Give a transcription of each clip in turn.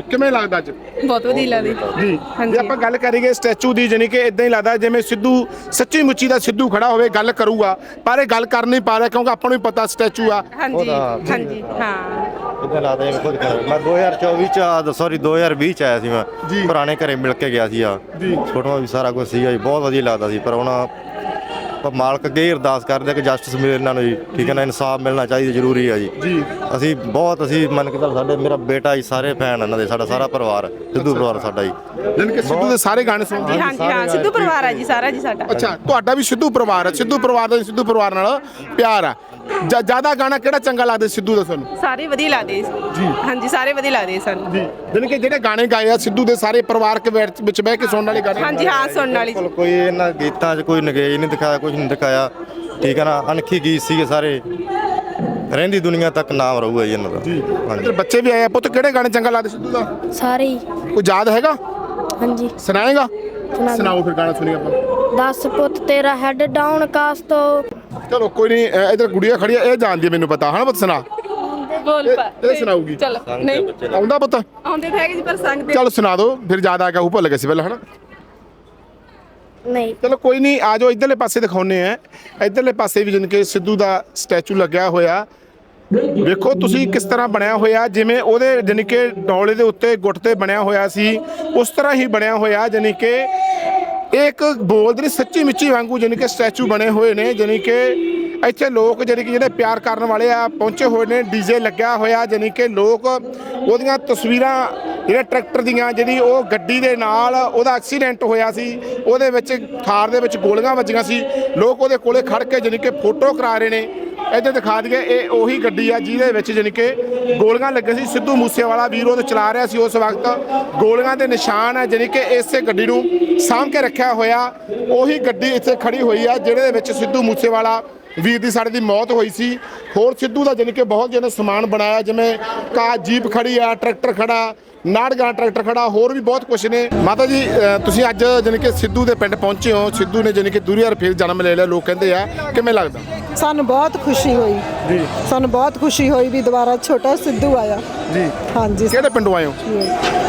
ਕਿਵੇਂ ਲੱਗਦਾ ਅੱਜ? ਬਹੁਤ ਵਧੀਆ ਲੱਗਦੀ। ਜੀ। ਜੇ ਹਾਂਜੀ। ਆਪਾਂ ਗੱਲ ਕਰੀਏ ਸਟੈਚੂ ਦੀ ਜਾਨੀ ਕਿ ਇਦਾਂ ਹੀ ਲੱਗਦਾ ਜਿਵੇਂ ਸਿੱਧੂ ਸੱਚੀ ਮੁੱਚੀ ਦਾ ਸਿੱਧੂ ਖੜਾ ਹੋਵੇ ਗੱਲ ਕਰੂਗਾ ਪਰ ਇਹ ਗੱਲ ਕਰ ਨਹੀਂ ਪਾ ਰਿਹਾ ਕਿਉਂਕਿ ਆਪਾਂ ਨੂੰ ਵੀ ਪਤਾ ਸਟੈਚੂ ਆ। ਹਾਂਜੀ ਉਹਦਾ- ਹਾਂਜੀ ਹਾਂ। ਇਦਾਂ ਲੱਗਦਾ ਜਿਵੇਂ ਖੁਦ ਕਰ ਮੈਂ 2024 ਚ ਆ ਸੌਰੀ 2020 ਚ ਆਇਆ ਸੀ ਮੈਂ। ਜੀ। ਪੁਰਾਣੇ ਘਰੇ ਮਿਲ ਕੇ ਗਿਆ ਸੀ ਆ। ਜੀ। ਫੋਟੋਆਂ ਵੀ ਸਾਰਾ ਕੁਝ ਸੀਗਾ ਜੀ ਬਹੁਤ ਵਧੀਆ ਲੱਗਦਾ ਸੀ ਪਰ ਹੁਣ ਆਪਾਂ ਮਾਲਕ ਅੱਗੇ ਹੀ ਅਰਦਾਸ ਕਰਦੇ ਆ ਕਿ ਜਸਟਿਸ ਮਿਲੇ ਇਹਨਾਂ ਨੂੰ ਜੀ ਠੀਕ ਹੈ ਨਾ ਇਨਸਾਫ ਮਿਲਣਾ ਚਾਹੀਦਾ ਜ਼ਰੂਰੀ ਹੈ ਜੀ। ਜੀ। ਅਸੀਂ ਬਹੁਤ ਅਸੀਂ ਮੰਨ ਕੇ ਚੱਲ ਸਾਡੇ ਮੇਰਾ ਬੇਟਾ ਜੀ ਸਾਰੇ ਫੈਨ ਇਹਨਾਂ ਦੇ ਸਾਡਾ ਸਾਰਾ ਪਰਿਵਾਰ ਸਿੱਧੂ ਪਰਿਵਾਰ ਸਾਡਾ ਜੀ। ਜਾਨੀ ਕਿ ਸਿੱਧੂ ਦੇ ਸਾਰੇ ਗਾਣੇ ਸੁਣਦੇ ਜੀ ਹਾਂਜੀ ਹਾਂ ਸਿੱਧੂ ਪਰਿਵਾਰ ਹੈ ਜੀ ਸਾਰਾ ਜੀ ਸਾਡਾ। ਅੱਛਾ ਤੁਹਾਡਾ ਵੀ ਸਿੱਧੂ ਪਰਿਵਾਰ ਹੈ ਸਿੱਧੂ ਪਰਿਵਾਰ ਦਾ ਸਿੱਧੂ ਪਰਿਵਾਰ ਨਾਲ ਪਿਆਰ ਆ। ਜ਼ਿਆਦਾ ਗਾਣਾ ਕਿਹੜਾ ਚੰਗਾ ਲੱਗਦਾ ਸਿੱਧੂ ਦਾ ਤੁਹਾਨੂੰ? ਸਾਰੇ ਵਧੀਆ ਲੱਗਦੇ ਜੀ। ਹਾਂਜੀ ਸਾਰੇ ਵਧੀਆ ਲੱਗਦੇ ਸਾਨੂੰ। ਜੀ ਜਾਨੀ ਕਿ ਜਿਹੜੇ ਗਾਣੇ ਗਾਏ ਆ ਸਿੱਧੂ ਦੇ ਸਾਰੇ ਪਰਿਵਾਰ ਕੇ ਵਿੱਚ ਬਹਿ ਕੇ ਸੁਣਨ ਵਾਲੇ ਗਾਣੇ? ਹਾਂਜੀ ਹਾਂ ਸੁਣਨ ਵਾਲੀ ਕੋਈ ਇਹਨਾਂ ਗੀਤਾਂ 'ਚ ਕੋਈ ਨਗੇਜ ਨਹੀਂ ਦਿਖਾਇਆ ਕੁਝ ਨਹੀਂ ਦਿਖਾਇਆ। ਠੀਕ ਹੈ ਨਾ ਅਣਖੀ ਗੀਤ ਸੀਗੇ ਸਾਰੇ। ਰਹਿੰਦੀ ਦੁਨੀਆ ਤੱਕ ਨਾਮ ਰਹੂਗਾ ਜੀ ਇਹਨਾਂ ਦਾ। ਇੱਧਰ ਹਾਂਜੀ। ਬੱਚੇ ਵੀ ਆਏ ਆ। ਪੁੱਤ ਕਿਹੜੇ ਗਾਣੇ ਚੰਗਾ ਲੱਗਦਾ ਸਿੱਧੂ ਦਾ? ਸਾਰੇ ਹੀ। ਕੋਈ ਯਾਦ ਹੈਗਾ? ਹਾਂਜੀ। ਸੁਣਾਏਗਾ? ਸੁਣਾ ਸੁਣਾਓ ਫਿਰ ਗਾਣਾ ਸੁਣੀਏ ਆਪਾਂ। 10 ਪੁੱਤ ਤੇਰਾ ਹੈਡ ਡਾਊਨ ਕਾਸਟ ਤੋਂ ਚਲੋ ਕੋਈ ਨਹੀਂ ਅ, ਇੱਧਰ ਗੁੜੀਆ ਖੜੀ ਆ ਇਹ ਜਾਣਦੀ ਆ ਮੈਨੂੰ ਪਤਾ। ਹਨਾ ਪੁੱਤ ਸੁਣਾ? ਬੋਲ ਇਹ- ਪਾ। ਇਹ ਸੁਣਾਊਗੀ। ਚਲੋ ਨਹੀਂ। ਆਉਂਦਾ ਪੁੱਤ? ਆਉਂਦੇ ਤਾਂ ਹੈਗੇ ਜੀ ਪਰ ਸੰਗ ਦੇ। ਚਲ ਸੁਣਾ ਦਿਓ ਫਿਰ ਯਾਦ ਆ ਗਿਆ ਉਹ ਭੁੱਲ ਗਏ ਸੀ ਪਹਿਲਾਂ ਹਨਾ? ਨਹੀਂ। ਚਲੋ ਕੋਈ ਨਹੀਂ, ਆ ਜਾਓ, ਇਧਰਲੇ ਪਾਸੇ ਦਿਖਾਉਨੇ ਆ ਇਧਰਲੇ ਪਾਸੇ ਵੀ ਜਿਨ ਕਿ ਸਿੱਧੂ ਦਾ ਸਟੈਚੂ ਲੱਗਿਆ ਹੋਇਆ। ਵੇਖੋ ਤੁਸੀਂ ਕਿਸ ਤਰ੍ਹਾਂ ਬਣਿਆ ਹੋਇਆ, ਜਿਵੇਂ ਉਹਦੇ ਜਾਣੀ ਕਿ ਡੌਲੇ ਦੇ ਉੱਤੇ ਗੁੱਟ ਤੇ ਬਣਿਆ ਹੋਇਆ ਸੀ, ਉਸ ਤਰ੍ਹਾਂ ਹੀ ਬਣਿਆ ਹੋਇਆ, ਜਾਣੀ ਕਿ ਇਹ ਇੱਕ ਬੋਲਦ ਨੇ ਸੱਚੀ ਮਿੱਚੀ ਵਾਂਗੂ ਜਾਣੀ ਕਿ ਸਟੈਚੂ ਬਣੇ ਹੋਏ ਨੇ, ਜਾਣੀ ਕਿ ਇੱਥੇ ਲੋਕ ਜਾਣੀ ਕਿ ਜਿਹੜੇ ਪਿਆਰ ਕਰਨ ਵਾਲੇ ਆ, ਪਹੁੰਚੇ ਹੋਏ ਨੇ, ਡੀਜੇ ਲੱਗਿਆ ਹੋਇਆ, ਜਾਣੀ ਕਿ ਲੋਕ ਉਹਦੀਆਂ ਤਸਵੀਰਾਂ ਜਿਹੜੇ ਟਰੈਕਟਰ ਦੀਆਂ ਜਿਹੜੀ ਉਹ ਗੱਡੀ ਦੇ ਨਾਲ ਉਹਦਾ ਐਕਸੀਡੈਂਟ ਹੋਇਆ ਸੀ, ਉਹਦੇ ਵਿੱਚ ਥਾਰ ਦੇ ਵਿੱਚ ਗੋਲੀਆਂ ਵੱਜੀਆਂ ਸੀ। ਲੋਕ ਉਹਦੇ ਕੋਲੇ ਖੜ ਕੇ ਜਾਣੀ ਕਿ ਫੋਟੋ ਕਰਾ ਰਹੇ ਨੇ। ਇੱਥੇ ਦਿਖਾ ਦਈਏ, ਇਹ ਉਹੀ ਗੱਡੀ ਆ ਜਿਹਦੇ ਵਿੱਚ ਜਾਣੀ ਕਿ ਗੋਲੀਆਂ ਲੱਗੇ ਸੀ। ਸਿੱਧੂ ਮੂਸੇਵਾਲਾ ਵੀਰ ਉਹ ਚਲਾ ਰਿਹਾ ਸੀ ਉਸ ਵਕਤ। ਗੋਲੀਆਂ ਦੇ ਨਿਸ਼ਾਨ ਆ ਜਾਣੀ ਕਿ ਇਸੇ ਗੱਡੀ ਨੂੰ ਸਾਂਭ ਕੇ ਰੱਖਿਆ ਹੋਇਆ। ਉਹੀ ਗੱਡੀ ਇੱਥੇ ਖੜੀ ਹੋਈ ਆ, ਜਿਹਦੇ ਵਿੱਚ ਸਿੱਧੂ ਮੂਸੇਵਾਲਾ ਵੀਰ ਦੀ ਸਾਡੇ ਦੀ ਮੌਤ ਹੋਈ ਸੀ। ਹੋਰ ਸਿੱਧੂ ਦਾ ਜਾਣੀ ਕਿ ਬਹੁਤ ਜਿਹਨੇ ਸਮਾਨ ਬਣਾਇਆ ਜਿਵੇਂ ਕਾ ਜੀਪ ਖੜੀ ਆ ਟਰੈਕਟਰ ਖੜਾ ਨਾੜਗਾ ਟਰੈਕਟਰ ਖੜਾ ਹੋਰ ਵੀ ਬਹੁਤ ਕੁਝ ਨੇ। ਮਾਤਾ ਜੀ ਤੁਸੀਂ ਅੱਜ ਜਾਣੀ ਕਿ ਸਿੱਧੂ ਦੇ ਪਿੰਡ ਪਹੁੰਚੇ ਹੋ। ਸਿੱਧੂ ਨੇ ਜਾਣੀ ਕਿ ਦੂਰੀ ਵਾਰ ਫਿਰ ਜਨਮ ਲੈ ਲਿਆ ਲੋਕ ਕਹਿੰਦੇ ਆ। ਕਿਵੇਂ ਲੱਗਦਾ? ਸਾਨੂੰ ਬਹੁਤ ਖੁਸ਼ੀ ਹੋਈ। ਜੀ। ਸਾਨੂੰ ਬਹੁਤ ਖੁਸ਼ੀ ਹੋਈ ਵੀ ਦੁਬਾਰਾ ਛੋਟਾ ਸਿੱਧੂ ਆਇਆ। ਜੀ। ਹਾਂਜੀ। ਕਿਹੜੇ ਪਿੰਡੋਂ ਆਏ ਹੋ?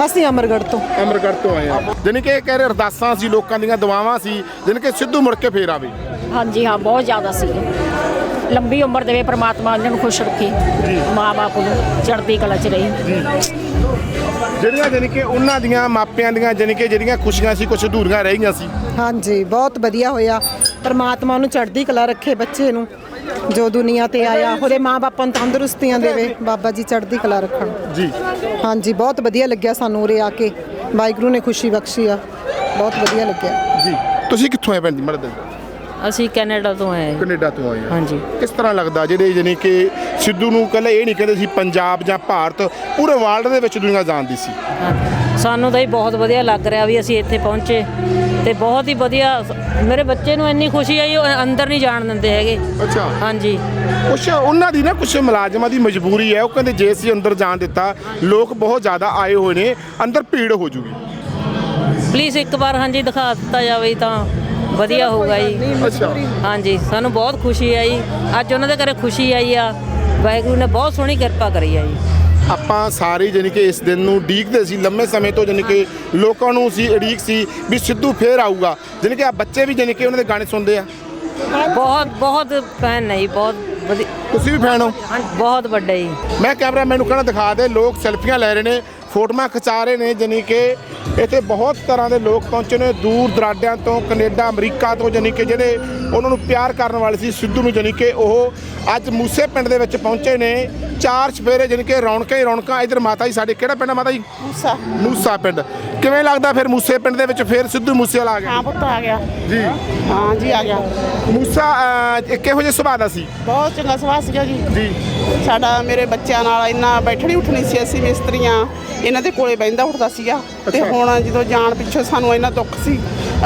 ਅਸੀਂ ਅਮਰਗੜ੍ਹ ਤੋਂ। ਅਮਰਗੜ੍ਹ ਤੋਂ ਆਏ ਆ। ਜਾਣੀ ਕਿ ਕਹਿ ਰਹੇ ਅਰਦਾਸਾਂ ਸੀ ਲੋਕਾਂ ਦੀਆਂ ਦੁਆਵਾਂ ਸੀ। ਜਾਣੀ ਕਿ ਸਿੱਧੂ ਮੁੜ ਕੇ ਫੇਰ ਆਵੇ। ਹਾਂਜੀ ਹਾਂ ਬਹੁਤ ਜ਼ਿਆਦਾ ਸੀ। ਲੰਬੀ ਉਮਰ ਦੇਵੇ ਪ੍ਰਮਾਤਮਾ ਇਹਨਾਂ ਨੂੰ ਖੁਸ਼ ਰੱਖੇ। ਮਾਂ ਬਾਪ ਨੂੰ ਚੜ੍ਹਦੀ ਕਲਾ 'ਚ ਰਹੇ। ਜਿਹੜੀਆਂ ਜਾਣੀ ਕਿ ਉਹਨਾਂ ਦੀਆਂ ਮਾਪਿਆਂ ਦੀਆਂ ਜਾਣੀ ਕਿ ਜਿਹੜੀਆਂ ਖੁਸ਼ੀਆਂ ਸੀ ਕੁਝ ਅਧੂਰੀਆਂ ਰਹਿ ਗਈਆਂ ਸੀ। ਹਾਂਜੀ ਬਹੁਤ ਵਧੀਆ ਹੋਇਆ। ਪਰਮਾਤਮਾ ਨੂੰ ਚੜ੍ਹਦੀ ਕਲਾ ਰੱਖੇ ਬੱਚੇ ਨੂੰ ਜੋ ਦੁਨੀਆ ਤੇ ਆਇਆ ਉਹਦੇ ਮਾਂ-ਬਾਪਾਂ ਨੂੰ ਤੰਦਰੁਸਤੀਆਂ ਦੇਵੇ ਬਾਬਾ ਜੀ ਚੜ੍ਹਦੀ ਕਲਾ ਰੱਖਣ। ਜੀ। ਹਾਂਜੀ ਬਹੁਤ ਵਧੀਆ ਲੱਗਿਆ ਸਾਨੂੰ ਉਰੇ ਆ ਕੇ। ਵਾਹਿਗੁਰੂ ਨੇ ਖੁਸ਼ੀ ਬਖਸ਼ੀ ਆ। ਬਹੁਤ ਵਧੀਆ ਲੱਗਿਆ। ਜੀ। ਤੁਸੀਂ ਕਿੱਥੋਂ ਆਏ ਭੈਣ ਜੀ ਮਰਦ? ਅਸੀਂ ਕੈਨੇਡਾ ਤੋਂ ਆਏ ਕੈਨੇਡਾ ਤੋਂ ਆਏ ਆ ਹਾਂਜੀ। ਕਿਸ ਤਰ੍ਹਾਂ ਲੱਗਦਾ ਜਿਹੜੇ ਜਾਣੀ ਕਿ ਸਿੱਧੂ ਨੂੰ ਕੱਲੇ ਇਹ ਨਹੀਂ ਕਹਿੰਦੇ ਸੀ ਪੰਜਾਬ ਜਾਂ ਭਾਰਤ ਪੂਰੇ ਵਰਲਡ ਦੇ ਵਿੱਚ ਦੁਨੀਆ ਜਾਣਦੀ ਸੀ? ਸਾਨੂੰ ਤਾਂ ਹੀ ਬਹੁਤ ਵਧੀਆ ਲੱਗ ਰਿਹਾ ਵੀ ਅਸੀਂ ਇੱਥੇ ਪਹੁੰਚੇ ਤੇ ਬਹੁਤ ਹੀ ਵਧੀਆ ਮੇਰੇ ਬੱਚੇ ਨੂੰ ਇੰਨੀ ਖੁਸ਼ੀ ਆਈ ਉਹ ਅੰਦਰ ਨਹੀਂ ਜਾਣ ਦਿੰਦੇ ਹੈਗੇ। ਅੱਛਾ। ਹਾਂਜੀ। ਕੁਛ ਉਹਨਾਂ ਦੀ ਨਾ ਕੁਛ ਮੁਲਾਜ਼ਮਾਂ ਦੀ ਮਜਬੂਰੀ ਹੈ ਉਹ ਕਹਿੰਦੇ ਜੇ ਅਸੀਂ ਅੰਦਰ ਜਾਣ ਦਿੱਤਾ ਲੋਕ ਬਹੁਤ ਜ਼ਿਆਦਾ ਆਏ ਹੋਏ ਨੇ ਅੰਦਰ ਭੀੜ ਹੋ ਜੂਗੀ। ਪਲੀਜ਼ ਇੱਕ ਵਾਰ ਹਾਂਜੀ ਦਿਖਾ ਦਿੱਤਾ ਜਾਵੇ ਤਾਂ। ਵਧੀਆ ਹੋਊਗਾ ਜੀ। ਅੱਛਾ। ਹਾਂਜੀ ਸਾਨੂੰ ਬਹੁਤ ਖੁਸ਼ੀ ਆਈ। ਅੱਜ ਉਹਨਾਂ ਦੇ ਘਰੇ ਖੁਸ਼ੀ ਆਈ ਆ। ਵਾਹਿਗੁਰੂ ਨੇ ਬਹੁਤ ਸੋਹਣੀ ਕਿਰਪਾ ਕਰੀ ਆ ਜੀ। ਆਪਾਂ ਸਾਰੇ ਜਾਣੀ ਕਿ ਇਸ ਦਿਨ ਨੂੰ ਡੀਕਦੇ ਸੀ ਲੰਮੇ ਸਮੇਂ ਤੋਂ ਜਾਣੀ ਕਿ ਲੋਕਾਂ ਨੂੰ ਸੀ ਉਡੀਕ ਸੀ ਵੀ ਸਿੱਧੂ ਫੇਰ ਆਊਗਾ। ਜਾਣੀ ਕਿ ਆ ਬੱਚੇ ਵੀ ਜਾਣੀ ਕਿ ਉਹਨਾਂ ਦੇ ਗਾਣੇ ਸੁਣਦੇ ਆ। ਬਹੁਤ ਬਹੁਤ ਫੈਨ ਨਹੀਂ ਬਹੁਤ ਵਧੀਆ ਤੁਸੀਂ ਵੀ ਫੈਨ ਹੋ? ਹਾਂ, ਬਹੁਤ ਵੱਡਾ ਜੀ। ਮੈਂ ਕੈਮਰਾ ਮੈਨੂੰ ਕਹਿੰਦਾ ਦਿਖਾ ਦੇ ਲੋਕ ਸੈਲਫੀਆਂ ਲੈ ਰਹੇ ਨੇ ਫੋਟੋਆਂ ਖਿਚਾ ਰਹੇ ਨੇ ਜਾਣੀ ਕਿ ਇੱਥੇ ਬਹੁਤ ਤਰ੍ਹਾਂ ਦੇ ਲੋਕ ਪਹੁੰਚੇ ਨੇ ਦੂਰ ਦਰਾਡਿਆਂ ਤੋਂ ਕੈਨੇਡਾ ਅਮਰੀਕਾ ਤੋਂ ਜਾਣੀ ਕਿ ਜਿਹੜੇ ਉਹਨਾਂ ਨੂੰ ਪਿਆਰ ਕਰਨ ਵਾਲੇ ਸੀ ਸਿੱਧੂ ਨੂੰ ਜਾਣੀ ਕਿ ਉਹ ਅੱਜ ਮੂਸੇ ਪਿੰਡ ਦੇ ਵਿੱਚ ਪਹੁੰਚੇ ਨੇ। ਚਾਰ ਚਫੇਰੇ ਜਾਣੀ ਕਿ ਰੌਣਕਾਂ ਹੀ ਰੌਣਕਾਂ ਇਧਰ ਮਾਤਾ ਜੀ ਸਾਡੇ ਕਿਹੜਾ ਪਿੰਡ ਆ ਮਾਤਾ ਜੀ? ਮੂਸਾ। ਮੂਸਾ ਪਿੰਡ। ਕਿਵੇਂ ਲੱਗਦਾ ਫਿਰ ਮੂਸੇ ਪਿੰਡ ਦੇ ਵਿੱਚ ਫਿਰ ਸਿੱਧੂ ਮੂਸੇ ਵਾਲਾ ਆ ਗਿਆ? ਹਾਂ ਪੁੱਤ ਆ ਗਿਆ। ਜੀ। ਹਾਂ ਜੀ ਆ ਗਿਆ। ਮੂਸਾ ਅਹ, ਇਹ ਕਿਹੋ ਜਿਹੇ ਸੁਭਾਅ ਦਾ ਸੀ? ਬਹੁਤ ਚੰਗਾ ਸੁਭਾਅ ਸੀਗਾ ਜੀ। ਜੀ। ਸਾਡਾ ਮੇਰੇ ਬੱਚਿਆਂ ਨਾਲ ਇੰਨਾ ਬੈਠਣੀ ਉੱਠਣੀ ਸੀ ਅਸੀਂ ਮਿਸਤਰੀਆਂ ਇਹਨਾਂ ਦੇ ਕੋਲੇ ਬੈਂਦਾ ਉੱਠਦਾ ਸੀਗਾ। ਤੇ। ਹੁਣ ਜਦੋਂ ਜਾਣ ਪਿੱਛੋਂ ਸਾਨੂੰ ਇੰਨਾ ਦੁੱਖ ਸੀ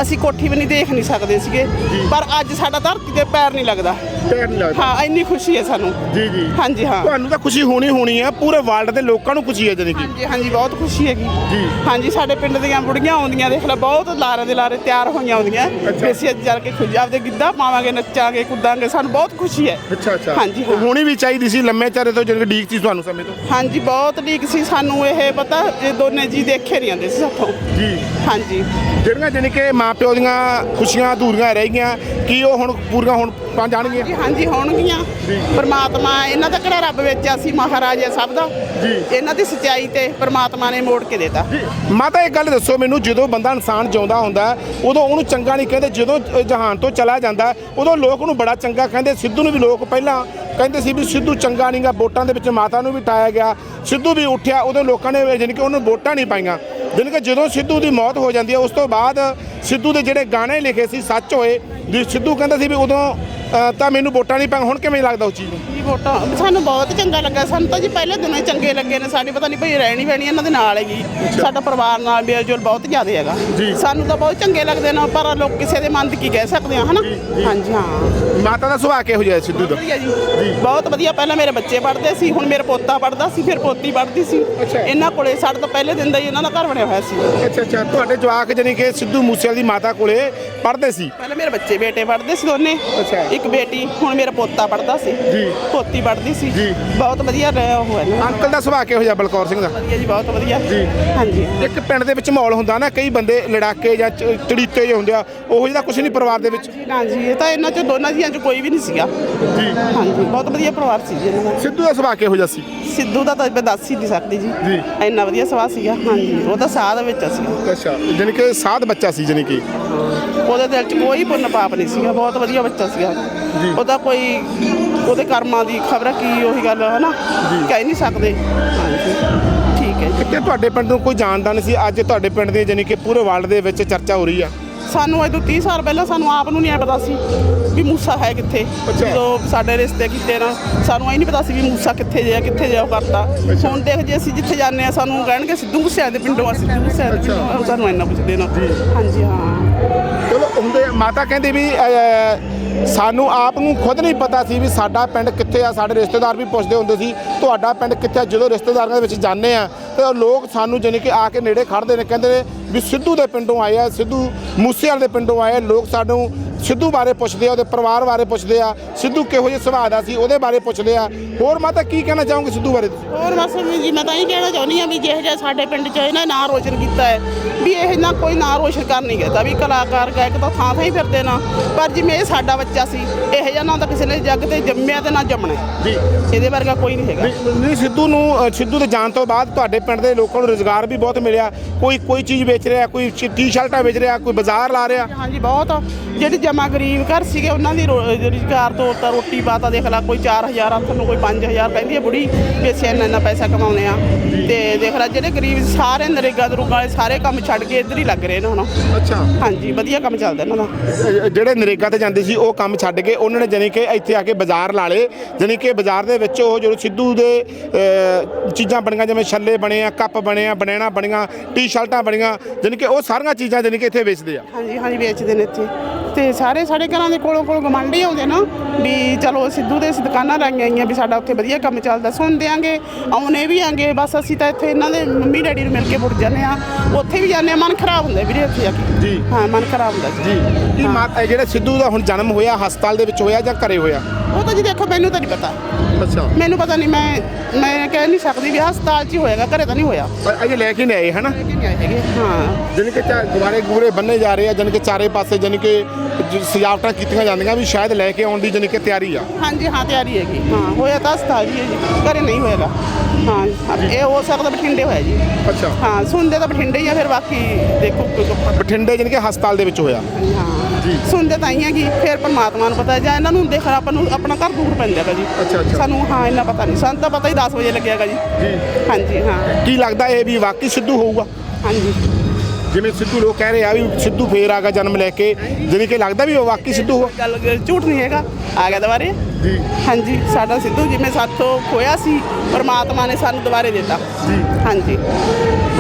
ਅਸੀਂ ਕੋਠੀ ਵੀ ਨਹੀਂ ਦੇਖ ਨਹੀਂ ਸਕਦੇ ਸੀਗੇ। ਪਰ ਅੱਜ ਸਾਡਾ ਧਰਤੀ ਤੇ ਪੈਰ ਨਹੀਂ ਲੱਗਦਾ। ਟਾਇਰ ਨਹੀਂ ਲੱਗਦਾ ਹਾਂ ਇੰਨੀ ਖੁਸ਼ੀ ਹੈ ਸਾਨੂੰ। ਜੀ ਜੀ। ਹਾਂਜੀ ਹਾਂ। ਤੁਹਾਨੂੰ ਤਾਂ ਖੁਸ਼ੀ ਹੋਣੀ ਹੋਣੀ ਹੈ ਪੂਰੇ ਵਰਲਡ ਦੇ ਲੋਕਾਂ ਨੂੰ ਖੁਸ਼ੀ ਹੈ ਜਾਨੀ ਕਿ। ਹਾਂਜੀ ਹਾਂਜੀ ਬਹੁਤ ਖੁਸ਼ੀ ਹੈਗੀ। ਜੀ। ਹਾਂਜੀ ਸਾਡੇ ਪਿੰਡ ਦੀਆਂ ਬੁੜੀਆਂ ਆਉਂਦੀਆਂ ਦੇਖ ਲੈ ਬਹੁਤ ਲਾਰੇ ਦੇ ਲਾਰੇ ਤਿਆਰ ਹੋਈਆਂ ਆਉਂਦੀਆਂ। ਅੱਛਾ। ਵੀ ਅਸੀਂ ਅੱਜ ਜਾ ਕੇ ਖੁਸ਼ ਆਪਦੇ ਗਿੱਧਾ ਪਾਵਾਂਗੇ ਨੱਚਾਂਗੇ ਕੁੱਦਾਂਗੇ ਸਾਨੂੰ ਬਹੁਤ ਖੁਸ਼ੀ ਹੈ। ਅੱਛਾ ਅੱਛਾ। ਹਾਂਜੀ, ਹਾਂ। ਹੋਣੀ ਵੀ ਚਾਹੀਦੀ ਸੀ ਲੰਮੇ ਚਾਰੇ ਤੋਂ ਜਾਨੀ ਕਿ ਡੀਕ ਸੀ ਤੁਹਾਨੂੰ ਸਮੇਂ ਤੋਂ। ਹਾਂਜੀ ਬਹੁਤ ਲੀਕ ਸੀ ਸਾਨੂੰ ਇਹ ਪਤਾ ਇਹ ਦੋਨੇ ਜੀ ਦੇਖੇ ਨਹੀਂ ਜਾਂਦੇ ਸੀ ਸਾਥੋਂ। ਜੀ। ਹਾਂਜੀ। ਜਿਹੜੀਆਂ ਜਾਨੀ ਕਿ ਮਾਪਿਓ ਦੀਆਂ ਖੁਸ਼ੀਆਂ ਅਧੂਰੀਆਂ ਰਹਿ ਗਈਆਂ ਕੀ ਉਹ ਹੁਣ ਪੂਰੀਆਂ ਹੁਣ ਪਾ ਜਾਣਗੀਆਂ? ਜੀ ਹਾਂਜੀ ਹੋਣਗੀਆਂ। ਪਰਮਾਤਮਾ ਇਹਨਾਂ ਦਾ ਕਿਹੜਾ ਰੱਬ ਵਿੱਚ ਅਸੀਂ ਮਹਾਰਾਜ ਹੈ ਸਭ ਦਾ। ਜੀ। ਇਹਨਾਂ ਦੀ ਸਚਾਈ ਤੇ ਪਰਮਾਤਮਾ ਨੇ ਮੋੜ ਕੇ ਦੇਤਾ। ਮਾਤਾ ਇੱਕ ਗੱਲ ਦੱਸੋ ਮੈਨੂੰ ਜਦੋਂ ਬੰਦਾ ਇਨਸਾਨ ਜਿਉਂਦਾ ਹੁੰਦਾ ਹੈ, ਉਦੋਂ ਉਹਨੂੰ ਚੰਗਾ ਨਹੀਂ ਕਹਿੰਦੇ ਜਦੋਂ ਅ, ਜਹਾਨ ਤੋਂ ਚਲਾ ਜਾਂਦਾ ਹੈ, ਉਦੋਂ ਲੋਕ ਉਹਨੂੰ ਬੜਾ ਚੰਗਾ ਕਹਿੰਦੇ। ਸਿੱਧੂ ਨੂੰ ਵੀ ਲੋਕ ਪਹਿਲਾਂ ਕਹਿੰਦੇ ਸੀ ਵੀ ਸਿੱਧੂ ਚੰਗਾ ਨਹੀਂਗਾ ਵੋਟਾਂ ਦੇ ਵਿੱਚ ਮਾਤਾ ਨੂੰ ਵੀ ਟਾਇਆ ਗਿਆ। ਸਿੱਧੂ ਵੀ ਉੱਠਿਆ ਉਦੋਂ ਲੋਕਾਂ ਨੇ ਜਾਣੀ ਕਿ ਉਹਨੂੰ ਵੋਟਾਂ ਨਹੀਂ ਪਾਈਆਂ। ਜਾਣੀ ਕਿ ਜਦੋਂ ਸਿੱਧੂ ਦੀ ਮੌਤ ਹੋ ਜਾਂਦੀ ਹੈ ਉਸ ਤੋਂ ਬਾਅਦ ਸਿੱਧੂ ਦੇ ਜਿਹੜੇ ਗਾਣੇ ਲਿਖੇ ਸੀ ਸੱਚ ਹੋਏ ਵੀ ਸਿੱਧੂ ਕਹਿੰਦਾ ਸੀ ਵੀ ਉਦੋਂ ਤਾਂ ਮੈਨੂੰ ਵੋਟਾਂ ਨਹੀਂ ਪਾਈਆਂ ਹੁਣ ਕਿਵੇਂ ਲੱਗਦਾ ਉਹ ਚੀਜ਼ ਨੂੰ? ਜੀ ਵੋਟਾਂ? ਸਾਨੂੰ ਬਹੁਤ ਚੰਗਾ ਲੱਗਾ। ਸਾਨੂੰ ਤਾਂ ਜੀ ਪਹਿਲੇ ਦਿਨੋਂ ਹੀ ਚੰਗੇ ਲੱਗੇ ਨੇ ਸਾਡੀ ਪਤਾ ਨਹੀਂ ਭਈ ਰਹਿਣੀ ਬੈਣੀ ਇਹਨਾਂ ਦੇ ਨਾਲ ਹੈਗੀ। ਸਾਡਾ ਪਰਿਵਾਰ ਨਾਲ ਮੇਲਜੋਲ ਬਹੁਤ ਜ਼ਿਆਦਾ ਹੈਗਾ। ਜੀ। ਸਾਨੂੰ ਤਾਂ ਬਹੁਤ ਚੰਗੇ ਲੱਗਦੇ ਨੇ ਪਰ ਲੋਕ ਕਿਸੇ ਦੇ ਮਨ ਦੀ ਕੀ ਕਹਿ ਸਕਦੇ ਆ ਹਨਾ? ਹਾਂਜੀ ਹਾਂ। ਮਾਤਾ ਦਾ ਸੁਭਾਅ ਕਿਹੋ ਜਿਹਾ ਹੈ ਸਿੱਧੂ ਦਾ? ਵਧੀਆ ਜੀ। ਬਹੁਤ ਵਧੀਆ। ਪਹਿਲਾਂ ਮੇਰੇ ਬੱਚੇ ਪੜ੍ਹਦੇ ਸੀ ਹੁਣ ਮੇਰਾ ਪੋਤਾ ਪੜ੍ਹਦਾ ਸੀ ਫਿਰ ਪੋਤੀ ਪੜ੍ਹਦੀ ਸੀ। ਅੱਛਾ। ਇਹਨਾਂ ਕੋਲੇ ਸਾਡੇ ਤੋਂ ਪਹਿਲੇ ਦਿਨ ਦਾ ਹੀ ਇਹਨਾਂ ਦਾ ਘਰ ਬਣਿਆ ਹੋਇਆ ਸੀ। ਅੱਛਾ ਅੱਛਾ। ਤੁਹਾਡੇ ਜਵਾਕ ਜਾਨੀ ਕਿ ਸਿੱਧੂ ਮੂਸੇਵਾਲੇ ਦੀ ਮਾਤਾ ਕੋਲੇ ਪੜ੍ਹਦੇ ਸੀ? ਪਹਿਲਾਂ ਮੇਰੇ ਬੱਚੇ ਬੇਟੇ ਪੜ੍ਹਦੇ ਸੀ ਦੋਨੇ। ਅੱਛਾ। ਇੱਕ ਬੇਟੀ ਹੁਣ ਮੇਰਾ ਪੋਤਾ ਪੜ੍ਹਦਾ ਸੀ। ਜੀ। ਪੋਤੀ ਪੜ੍ਹਦੀ ਸੀ। ਜੀ। ਬਹੁਤ ਵਧੀਆ ਰਿਹਾ ਉਹ ਹੈ। ਅੰਕਲ ਦਾ ਸੁਭਾਅ ਕਿਹੋ ਜਿਹਾ ਬਲਕੌਰ ਸਿੰਘ ਦਾ? ਵਧੀਆ ਜੀ ਬਹੁਤ ਵਧੀਆ। ਜੀ। ਹਾਂਜੀ। ਇੱਕ ਪਿੰਡ ਦੇ ਵਿੱਚ ਮਾਹੌਲ ਹੁੰਦਾ ਨਾ ਕਈ ਬੰਦੇ ਲੜਾਕੇ ਜਾਂ ਚ- ਚੜੀਤੇ ਜਿਹੇ ਹੁੰਦੇ ਆ ਉਹੋ ਜਿਹਦਾ ਕੁਝ ਨਹੀਂ ਪਰਿਵਾਰ ਦੇ ਵਿੱਚ? ਜੀ ਨਾ ਜੀ ਇਹ ਤਾਂ ਇਹਨਾਂ ਚ ਦੋਨਾਂ ਜੀਆਂ ਚ ਕੋਈ ਵੀ ਨਹੀਂ ਸੀਗਾ। ਜੀ। ਹਾਂਜੀ ਬਹੁਤ ਵਧੀਆ ਪਰਿਵਾਰ ਸੀ ਜੀ ਇਹਨਾਂ ਦਾ। ਸਿੱਧੂ ਦਾ ਸੁਭਾਅ ਕਿਹੋ ਜਿਹਾ ਸੀ? ਸਿੱਧੂ ਦਾ ਤਾਂ ਮੈਂ ਦੱਸ ਹੀ ਨਹੀਂ ਸਕਦੀ ਜੀ। ਜੀ। ਇੰਨਾ ਵਧੀਆ ਸਵਾਹ ਸੀਗਾ ਹਾਂਜੀ ਉਹ ਤਾਂ ਸਾਧ ਵਿੱਚ ਸੀ ਅੱਛਾ ਜਾਨੀ ਕਿ ਸਾਧ ਬੱਚਾ ਸੀ ਜਾਨੀ ਕਿ? ਉਹਦੇ ਦਿਲ 'ਚ ਕੋਈ ਪੁੰਨ ਪਾਪ ਨਹੀਂ ਸੀਗਾ ਬਹੁਤ ਵਧੀਆ ਬੱਚਾ ਸੀਗਾ। ਉਹਦਾ ਕੋਈ ਉਹਦੇ ਕਰਮਾਂ ਦੀ ਖਬਰ ਕੀ ਉਹੀ ਗੱਲ ਹੈ ਨਾ ਕਹਿ ਨਹੀਂ ਸਕਦੇ। ਹਾਂਜੀ। ਠੀਕ ਹੈ ਜੀ। ਕਿਤੇ ਤੁਹਾਡੇ ਪਿੰਡ ਨੂੰ ਕੋਈ ਜਾਣਦਾ ਨਹੀਂ ਸੀ ਅੱਜ ਤੁਹਾਡੇ ਪਿੰਡ ਦੀ ਜਾਨੀ ਕਿ ਪੂਰੇ ਵਰਲਡ ਦੇ ਵਿੱਚ ਚਰਚਾ ਹੋ ਰਹੀ ਆ। ਸਾਨੂੰ ਇਹ ਤੋਂ 30 ਸਾਲ ਪਹਿਲਾਂ ਸਾਨੂੰ ਆਪ ਨੂੰ ਨਹੀਂ ਪਤਾ ਸੀ ਵੀ ਮੂਸਾ ਹੈ ਕਿੱਥੇ। ਜਦੋਂ ਸਾਡੇ ਰਿਸ਼ਤੇ ਕੀਤੇ ਨਾ ਸਾਨੂੰ ਇਹ ਨਹੀਂ ਪਤਾ ਸੀ ਵੀ ਮੂਸਾ ਕਿੱਥੇ ਜਿਆ ਕਿੱਥੇ ਜਿਆ ਉਹ ਕਰਤਾ। ਹੁਣ ਦੇਖ ਜੇ ਅਸੀਂ ਜਿੱਥੇ ਜਾਂਦੇ ਆ ਸਾਨੂੰ ਕਹਿਣਗੇ ਸਿੱਧੂ ਮੂਸੇ ਦੇ ਪਿੰਡੋਂ ਆ ਸਿੱਧੂ ਮੂਸੇ ਦੇ ਪਿੰਡੋਂ। ਸਾਨੂੰ ਇੰਨਾ ਪੁੱਛਦੇ ਨਾ। ਹਾਂਜੀ ਹਾਂ। ਚਲੋ ਹੁੰਦੇ ਮਾਤਾ ਕਹਿੰਦੇ ਵੀ ਸਾਨੂੰ ਆਪ ਨੂੰ ਖੁਦ ਨਹੀਂ ਪਤਾ ਸੀ ਵੀ ਸਾਡਾ ਪਿੰਡ ਕਿੱਥੇ ਆ, ਸਾਡੇ ਰਿਸ਼ਤੇਦਾਰ ਵੀ ਪੁੱਛਦੇ ਹੁੰਦੇ ਸੀ, ਤੁਹਾਡਾ ਪਿੰਡ ਕਿੱਥੇ ਆ, ਜਦੋਂ ਰਿਸ਼ਤੇਦਾਰਾਂ ਦੇ ਵਿੱਚ ਜਾਂਦੇ ਆ, ਤੇ ਲੋਕ ਸਾਨੂੰ ਜਾਣੀ ਕਿ ਆ ਕੇ ਨੇੜੇ ਖੜਦੇ ਨੇ, ਕਹਿੰਦੇ ਨੇ ਵੀ ਸਿੱਧੂ ਦੇ ਪਿੰਡੋਂ ਆਏ ਆ, ਸਿੱਧੂ ਮੂਸੇਵਾਲੇ ਦੇ ਪਿੰਡੋਂ ਆਏ ਆ। ਲੋਕ ਸਾਨੂੰ ਸਿੱਧੂ ਬਾਰੇ ਪੁੱਛਦੇ ਆ ਉਹਦੇ ਪਰਿਵਾਰ ਬਾਰੇ ਪੁੱਛਦੇ ਆ ਸਿੱਧੂ ਕਿਹੋ ਜਿਹੇ ਸੁਭਾਅ ਦਾ ਸੀ ਉਹਦੇ ਬਾਰੇ ਪੁੱਛਦੇ ਆ। ਹੋਰ ਮਾਤਾ ਕੀ ਕਹਿਣਾ ਚਾਹੋਗੇ ਸਿੱਧੂ ਬਾਰੇ ਤੁਸੀਂ? ਹੋਰ ਬਸ ਜੀ ਮੈਂ ਤਾਂ ਇਹ ਕਹਿਣਾ ਚਾਹੁੰਦੀ ਆ ਵੀ ਜਿਹੋ ਜਿਹਾ ਸਾਡੇ ਪਿੰਡ 'ਚ ਇਹਨਾਂ ਨਾਂ ਰੋਸ਼ਨ ਕੀਤਾ ਹੈ ਵੀ ਇਹ ਨਾ ਕੋਈ ਨਾਂ ਰੋਸ਼ਨ ਕਰ ਨਹੀਂ ਗਿਆ ਵੀ ਕਲਾਕਾਰ ਗਾਇਕ ਤਾਂ ਥਾਂ ਥਾਂ ਹੀ ਫਿਰਦੇ ਨਾ। ਪਰ ਜਿਵੇਂ ਇਹ ਸਾਡਾ ਬੱਚਾ ਸੀ ਇਹ ਜਿਹਾ ਨਾ ਤਾਂ ਕਿਸੇ ਨੇ ਜੱਗ ਤੇ ਜੰਮਿਆ ਤੇ ਨਾ ਜੰਮਣਾ ਜੀ। ਇਹਦੇ ਵਰਗਾ ਕੋਈ ਨਹੀਂ ਹੈਗਾ। ਨਹੀਂ ਸਿੱਧੂ ਨੂੰ ਸਿੱਧੂ ਦੇ ਜਾਣ ਤੋਂ ਬਾਅਦ ਤੁਹਾਡੇ ਪਿੰਡ ਦੇ ਲੋਕਾਂ ਨੂੰ ਰੋਜ਼ਗਾਰ ਵੀ ਬਹੁਤ ਮਿਲਿਆ ਕੋਈ ਕੋਈ ਚੀਜ਼ ਵੇਚ ਰਿਹਾ ਕੋਈ ਟੀ-ਸ਼ਰਟਾਂ ਵੇਚ ਰਿਹਾ ਕੋਈ ਬਾਜ਼ਾਰ ਲਾ ਰਿਹਾ। ਹਾਂਜੀ ਬਹੁਤ। ਜਿਹੜੇ ਜਮਾ ਗਰੀਬ ਘਰ ਸੀਗੇ ਉਹਨਾਂ ਦੀ ਰੁਜ਼ਗਾਰ ਤੋਂ ਤਾਂ ਰੋਟੀ ਪਾਤਾ ਦੇਖ ਲਾ ਕੋਈ 4000 ਹੱਥ ਨੂੰ ਕੋਈ 5000 ਕਹਿੰਦੀ ਹੈ ਬੁੜੀ ਵੀ ਅਸੀਂ ਇੰਨਾ ਇੰਨਾ ਪੈਸਾ ਕਮਾਉਂਦੇ ਆ ਤੇ ਦੇਖ ਲੈ ਜਿਹੜੇ ਗਰੀਬ ਸਾਰੇ ਨਰੇਗਾ ਦਰੂਗਾ ਵਾਲੇ ਸਾਰੇ ਕੰਮ ਛੱਡ ਕੇ ਇੱਧਰ ਹੀ ਲੱਗ ਰਹੇ ਨੇ ਹੁਣ। ਅੱਛਾ। ਹਾਂਜੀ ਵਧੀਆ ਕੰਮ ਚੱਲਦਾ ਇਹਨਾਂ ਦਾ। ਜਿਹੜੇ ਨਰੇਗਾ ਤੇ ਜਾਂਦੇ ਸੀ ਉਹ ਕੰਮ ਛੱਡ ਕੇ ਉਹਨਾਂ ਨੇ ਜਾਣੀ ਕਿ ਇੱਥੇ ਆ ਕੇ ਬਾਜ਼ਾਰ ਲਾ ਲਏ। ਜਾਣੀ ਕਿ ਬਾਜ਼ਾਰ ਦੇ ਵਿੱਚ ਉਹ ਜਦੋਂ ਸਿੱਧੂ ਦੇ ਚੀਜ਼ਾਂ ਬਣੀਆਂ ਜਿਵੇਂ ਛੱਲੇ ਬਣੇ ਆ ਕੱਪ ਬਣੇ ਆ ਬਨੈਣਾ ਬਣੀਆਂ ਟੀ-ਸ਼ਰਟਾਂ ਬਣੀਆਂ ਜਾਣੀ ਕਿ ਉਹ ਸਾਰੀਆਂ ਚੀਜ਼ਾਂ ਜਾਣੀ ਕਿ ਇੱਥੇ ਵੇਚਦੇ ਆ। ਹਾਂਜੀ ਹਾਂਜੀ ਵੇਚਦੇ ਨੇ ਇੱਥੇ। ਤੇ ਸਾਰੇ ਸਾਡੇ ਘਰਾਂ ਦੇ ਕੋਲੋਂ ਕੋਲ ਗਮੰਡੀ ਆਉਂਦੇ ਨਾ ਵੀ ਚਲੋ ਸਿੱਧੂ ਦੇ ਦੁਕਾਨਾਂ ਲਾਈਆਂ ਆਈਆਂ ਵੀ ਸਾਡਾ ਉੱਥੇ ਵਧੀਆ ਕੰਮ ਚੱਲਦਾ ਸੁਣ ਦਿਆਂਗੇ ਆਉਣੇ ਵੀ ਆਂਗੇ ਬਸ ਅਸੀਂ ਤਾਂ ਇੱਥੇ ਇਹਨਾਂ ਦੇ ਮੰਮੀ ਡੈਡੀ ਨੂੰ ਮਿਲ ਕੇ ਮੁੜ ਜਾਂਦੇ ਆ ਉੱਥੇ ਵੀ ਜਾਂਦੇ ਆ ਮਨ ਖਰਾਬ ਹੁੰਦਾ ਵੀਰੇ ਉੱਥੇ ਜਾ ਕੇ। ਜੀ। ਹਾਂ ਮਨ ਖਰਾਬ ਹੁੰਦਾ ਜੀ। ਕੀ ਮਾਤਾ ਜਿਹੜਾ ਸਿੱਧੂ ਦਾ ਹੁਣ ਜਨਮ ਹੋਇਆ ਹਸਪਤਾਲ ਦੇ ਵਿੱਚ ਹੋਇਆ ਜਾਂ ਘਰੇ ਹੋਇਆ? ਉਹ ਤਾਂ ਜੀ ਦੇਖੋ ਮੈਨੂੰ ਤਾਂ ਨਹੀਂ ਪਤਾ। ਅੱਛਾ। ਮੈਨੂੰ ਪਤਾ ਨਹੀਂ ਮੈਂ ਮੈਂ ਕਹਿ ਨਹੀਂ ਸਕਦੀ ਵੀ ਹਸਪਤਾਲ 'ਚ ਹੀ ਹੋਏਗਾ ਘਰੇ ਤਾਂ ਨਹੀਂ ਹੋਇਆ। ਅਜੇ ਲੈ ਕੇ ਨਹੀਂ ਆਏ ਹਨਾ? ਕਿ ਨਹੀਂ ਆਏ ਹੈਗੇ ਹਾਂ। ਜਾਣੀ ਕਿ ਚਾ- ਗੁਬਾਰੇ ਗੁਬਰੇ ਬੰਨੇ ਜਾ ਰਹੇ ਆ ਜਾਣੀ ਕਿ ਚਾਰੇ ਪਾਸੇ ਜਾਣੀ ਕਿ ਜ- ਸਜਾਵਟਾਂ ਕੀਤੀਆਂ ਜਾਂਦੀਆਂ ਵੀ ਸ਼ਾਇਦ ਲੈ ਕੇ ਆਉਣ ਦੀ ਜਾਣੀ ਕਿ ਤਿਆਰੀ ਆ। ਹਾਂਜੀ ਹਾਂ ਤਿਆਰੀ ਹੈਗੀ। ਹਾਂ ਹੋਇਆ ਤਾਂ ਹਸਪਤਾਲ ਹੀ ਜੀ। ਘਰੇ ਨਹੀਂ ਹੋਏਗਾ ਹਾਂ ਇਹ ਹੋ ਸਕਦਾ ਬਠਿੰਡੇ ਹੋਇਆ ਜੀ। ਅੱਛਾ। ਹਾਂ ਸੁਣਦੇ ਤਾਂ ਬਠਿੰਡੇ ਹੀ ਆ ਫਿਰ ਬਾਕੀ ਦੇਖੋ ਕੋਈ ਬਠਿੰਡੇ ਜਾਣੀ ਕਿ ਹਸਪਤਾਲ ਦੇ ਵਿੱਚ ਹੋਇਆ। ਹਾਂ ਸੁਣਦੇ ਤਾਂ ਹੀ ਆ ਕਿ ਫਿਰ ਪਰਮਾਤਮਾ ਨੂੰ ਪਤਾ ਹੈ ਜਾਂ ਇਹਨਾਂ ਨੂੰ ਦੇਖ ਆਪਾਂ ਨੂੰ ਆਪਣਾ ਘਰ ਦੂਰ ਪੈਂਦਾ ਹੈਗਾ ਜੀ। ਅੱਛਾ, ਅੱਛਾ। ਸਾਨੂੰ ਹਾਂ ਇੰਨਾ ਪਤਾ ਨਹੀਂ। ਸਾਨੂੰ ਤਾਂ ਪਤਾ ਹੀ 10 ਵਜੇ ਲੱਗਿਆਗਾ ਜੀ। ਜੀ। ਹਾਂਜੀ ਹਾਂ। ਕੀ ਲੱਗਦਾ ਇਹ ਵੀ ਵਾਕਈ ਸਿੱਧੂ ਹੋਊਗਾ? ਹਾਂਜੀ। ਜਿਵੇਂ ਸਿੱਧੂ ਲੋਕ ਕਹਿ ਰਹੇ ਆ ਵੀ ਸਿੱਧੂ ਫੇਰ ਆਗਾ ਜਨਮ ਲੈ ਕੇ ਜਾਣੀ ਕਿ ਲੱਗਦਾ ਵੀ ਉਹ ਵਾਕਈ ਸਿੱਧੂ ਹੋਊਗਾ ਗੱਲ ਝੂਠ ਨਹੀਂ ਹੈਗਾ। ਆ ਗਿਆ ਦੁਬਾਰੇ? ਜੀ। ਹਾਂਜੀ ਸਾਡਾ ਸਿੱਧੂ ਜਿਵੇਂ ਸਾਥੋਂ ਖੋਇਆ ਸੀ ਪਰਮਾਤਮਾ ਨੇ ਸਾਨੂੰ ਦੁਬਾਰੇ ਦਿੱਤਾ। ਜੀ। ਹਾਂਜੀ।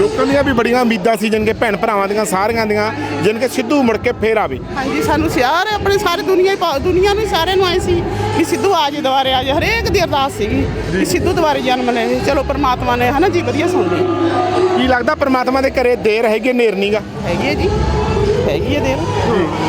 ਲੋਕਾਂ ਦੀਆਂ ਵੀ ਬੜੀਆਂ ਉਮੀਦਾਂ ਸੀ ਜਿਨਕੇ ਭੈਣ ਭਰਾਵਾਂ ਦੀਆਂ ਸਾਰੀਆਂ ਦੀਆਂ ਜਿਨਕੇ ਸਿੱਧੂ ਮੁੜ ਕੇ ਫੇਰ ਆਵੇ। ਹਾਂਜੀ ਸਾਨੂੰ ਸਾਰੇ ਆਪਣੇ ਸਾਰੇ ਦੁਨੀਆ ਹੀ ਦੁਨੀਆ ਨੂੰ ਸਾਰਿਆਂ ਨੂੰ ਆਏ ਸੀ ਵੀ ਸਿੱਧੂ ਆ ਜੇ ਦੁਬਾਰੇ ਆ ਜੇ। ਹਰੇਕ ਦੀ ਅਰਦਾਸ ਸੀਗੀ ਵੀ ਸਿੱਧੂ ਦੁਬਾਰੇ ਜਨਮ ਲਏ ਚਲੋ ਪ੍ਰਮਾਤਮਾ ਨੇ ਹਨਾ ਜੀ ਵਧੀਆ ਸੁਣ ਲਈ ਕੀ ਲੱਗਦਾ ਪ੍ਰਮਾਤਮਾ ਦੇ ਘਰੇ ਦੇਰ ਹੈਗੀ ਨੇਰ ਨੀਗਾ? ਹੈਗੀ ਹੈ ਜੀ। ਹੈਗੀ ਹੈ ਦੇਰ।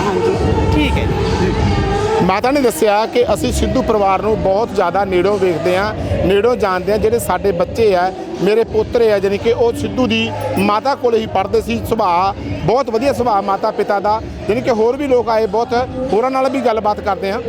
ਹਾਂਜੀ ਠੀਕ ਹੈ ਜੀ। ਮਾਤਾ ਨੇ ਦੱਸਿਆ ਕਿ ਅਸੀਂ ਸਿੱਧੂ ਪਰਿਵਾਰ ਨੂੰ ਬਹੁਤ ਜ਼ਿਆਦਾ ਨੇੜੋਂ ਵੇਖਦੇ ਆ ਨੇੜੋਂ ਜਾਣਦੇ ਆ ਜਿਹੜੇ ਸਾਡੇ ਬੱਚੇ ਆ ਮੇਰੇ ਪੋਤਰੇ ਆ, ਜਾਣੀ ਕਿ ਉਹ ਸਿੱਧੂ ਦੀ ਮਾਤਾ ਕੋਲ ਹੀ ਪੜ੍ਹਦੇ ਸੀ। ਸੁਭਾਅ, ਬਹੁਤ ਵਧੀਆ ਸੁਭਾਅ ਮਾਤਾ ਪਿਤਾ ਦਾ। ਜਾਣੀ ਕਿ ਹੋਰ ਵੀ ਲੋਕ ਆਏ, ਬਹੁਤ ਹੋਰਾਂ ਨਾਲ ਵੀ ਗੱਲਬਾਤ ਕਰਦੇ ਆ